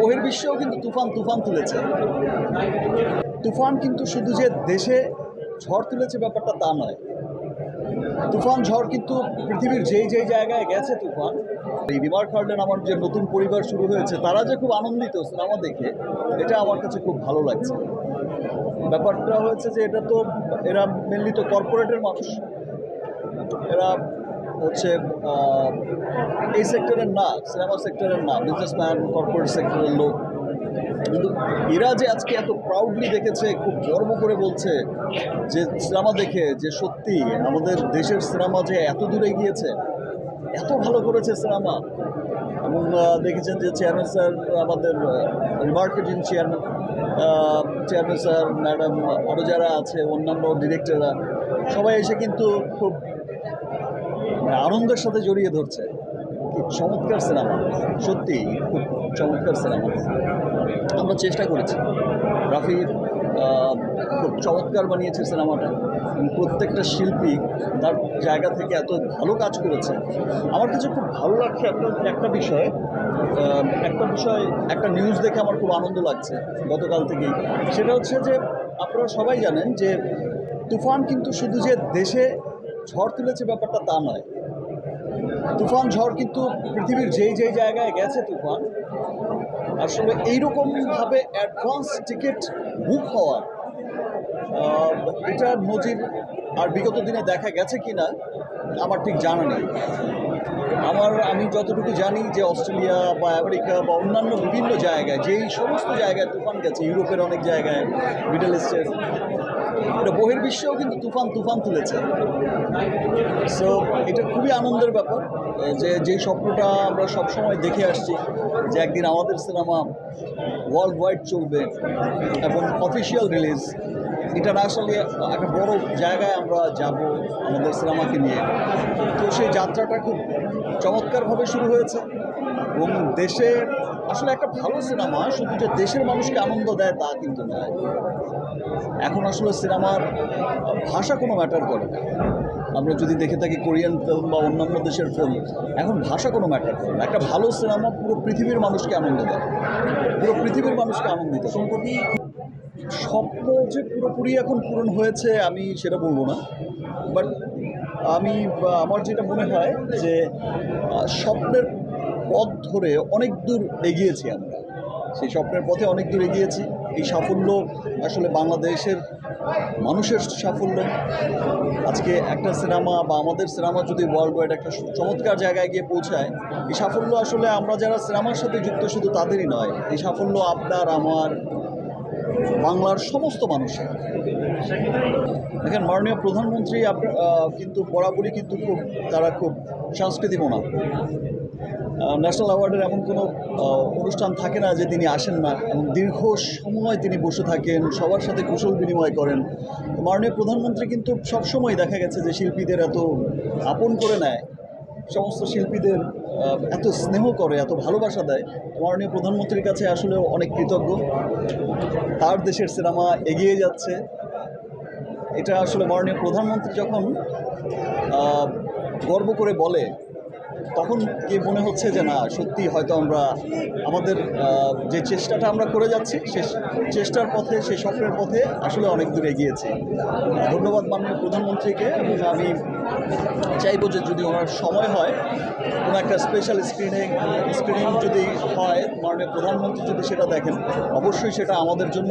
বহির্বিশ্বেও কিন্তু তুফান তুফান তুলেছে। তুফান কিন্তু শুধু যে দেশে ঝড় তুলেছে ব্যাপারটা তা নয়। তুফান, ঝড় কিন্তু পৃথিবীর যেই যেই জায়গায় গেছে তুফান, এই রিমার্ক হার্ডেন আমার যে নতুন পরিবার শুরু হয়েছে, তারা যে খুব আনন্দিত, সিনেমা দেখে, এটা আমার কাছে খুব ভালো লাগছে। ব্যাপারটা হয়েছে যে এটা তো এরা মেনলি তো কর্পোরেটের মানুষ। এরা হচ্ছে এই সেক্টরের না সিনেমা সেক্টরের না বিজনেসম্যান কর্পোরেট সেক্টরের লোক। কিন্তু এরা যে আজকে এত প্রাউডলি দেখেছে, খুব গর্ব করে বলছে যে সিনেমা দেখে, যে সত্যি আমাদের দেশের সিনেমা যে এত দূরে গিয়েছে, এত ভালো করেছে সিনেমা এবং দেখেছেন যে চেয়ারম্যান স্যার আমাদের marketing chairman chairman sir madam আরও যারা আছে, অন্যান্য ডিরেক্টররা সবাই এসে কিন্তু খুব আনন্দের সাথে জড়িয়ে ধরছে। চমৎকার সিনেমা। সত্যি, খুব চমৎকার সিনেমা। আমরা চেষ্টা করেছি। রাফি খুব চমৎকার বানিয়েছে সিনেমাটা। প্রত্যেকটা শিল্পী তার জায়গা থেকে এত ভালো কাজ করেছে। আমার কাছে খুব ভালো লাগছে একটা একটা বিষয় একটা বিষয়, একটা নিউজ দেখে আমার খুব আনন্দ লাগছে গতকাল থেকেই। সেটা হচ্ছে যে, আপনারা সবাই জানেন যে, তুফান কিন্তু শুধু যে দেশে ঝড় তুলেছে ব্যাপারটা তা নয়। তুফান ঝড় কিন্তু পৃথিবীর যেই যেই জায়গায় গেছে তুফান, আসলে এইরকমভাবে অ্যাডভান্স টিকিট বুক হওয়ার এটার নজির আর বিগত দিনে দেখা গেছে কি না, আমার ঠিক জানা নেই। আমার, আমি যতটুকু জানি যে অস্ট্রেলিয়া বা আমেরিকা বা অন্যান্য বিভিন্ন জায়গায়, যেই সমস্ত জায়গায় তুফান গেছে, ইউরোপের অনেক জায়গায়, মিডল ইস্টের, এটা বহির্বিশ্বেও কিন্তু তুফান তুফান তুলেছে। সো এটা খুবই আনন্দের ব্যাপার, যে যেই স্বপ্নটা আমরা সবসময় দেখে আসছি, যে একদিন আমাদের সিনেমা ওয়ার্ল্ড ওয়াইড চলবে এবং অফিসিয়াল রিলিজ ইন্টারন্যাশনালি একটা বড় জায়গায় আমরা যাব আমাদের সিনেমাকে নিয়ে। তো সেই যাত্রাটা খুব চমৎকারভাবে শুরু হয়েছে এবং দেশের আসলে একটা ভালো সিনেমা, শুধু যে দেশের মানুষকে আনন্দ দেয় তা কিন্তু নয়। এখন আসলে সিনেমার ভাষা কোনো ম্যাটার করে না। আমরা যদি দেখে থাকি কোরিয়ান ফিল্ম বা অন্যান্য দেশের ফিল্ম এখন ভাষা কোনো ম্যাটার করে না। একটা ভালো সিনেমা পুরো পৃথিবীর মানুষকে আনন্দ দেয়। পুরো পৃথিবীর মানুষকে আনন্দিত সম্প্রতি স্বপ্ন যে পুরোপুরি এখন পূরণ হয়েছে, আমি সেটা বলব না। বাট আমি আমার যেটা মনে হয় যে স্বপ্নের পথ ধরে অনেক দূর এগিয়েছি আমরা। সেই স্বপ্নের পথে অনেক দূর এগিয়েছি। এই সাফল্য আসলে বাংলাদেশের মানুষের সাফল্য। আজকে একটা সিনেমা বা আমাদের সিনেমা যদি ওয়ার্ল্ড ওয়াইড একটা চমৎকার জায়গায় গিয়ে পৌঁছায়, এই সাফল্য আসলে আমরা যারা সিনেমার সাথে যুক্ত শুধু তাদেরই নয়, এই সাফল্য আপনার, আমার বাংলার সমস্ত মানুষের। দেখেন, মাননীয় প্রধানমন্ত্রী কিন্তু বরাবরই কিন্তু খুব, তারা খুব সংস্কৃতি মনা ন্যাশনাল অ্যাওয়ার্ডের এমন কোনো অনুষ্ঠান থাকে না যে তিনি আসেন না। এবং দীর্ঘ সময় তিনি বসে থাকেন, সবার সাথে কুশল বিনিময় করেন। মাননীয় প্রধানমন্ত্রী কিন্তু সবসময় দেখা গেছে যে শিল্পীদের এত আপন করে নেয়। সমস্ত শিল্পীদের এত স্নেহ করে, এত ভালোবাসা দেয়। মাননীয় প্রধানমন্ত্রীর কাছে আসলে অনেক কৃতজ্ঞ। তার দেশের সিনেমা এগিয়ে যাচ্ছে। এটা আসলে মাননীয় প্রধানমন্ত্রী যখন গর্ব করে বলে, তখন কি মনে হচ্ছে যে না, সত্যি হয়তো আমরা, আমাদের যে চেষ্টাটা আমরা করে যাচ্ছি, সে চেষ্টার পথে সেই স্বপ্নের পথে আসলে অনেক দূর এগিয়েছি। ধন্যবাদ মাননীয় প্রধানমন্ত্রীকে, এবং আমি চাইব যে যদি ওনার সময় হয়, কোনো একটা স্পেশাল স্ক্রিনিং স্ক্রিনিং যদি হয়, মাননীয় প্রধানমন্ত্রী যদি সেটা দেখেন, অবশ্যই সেটা আমাদের জন্য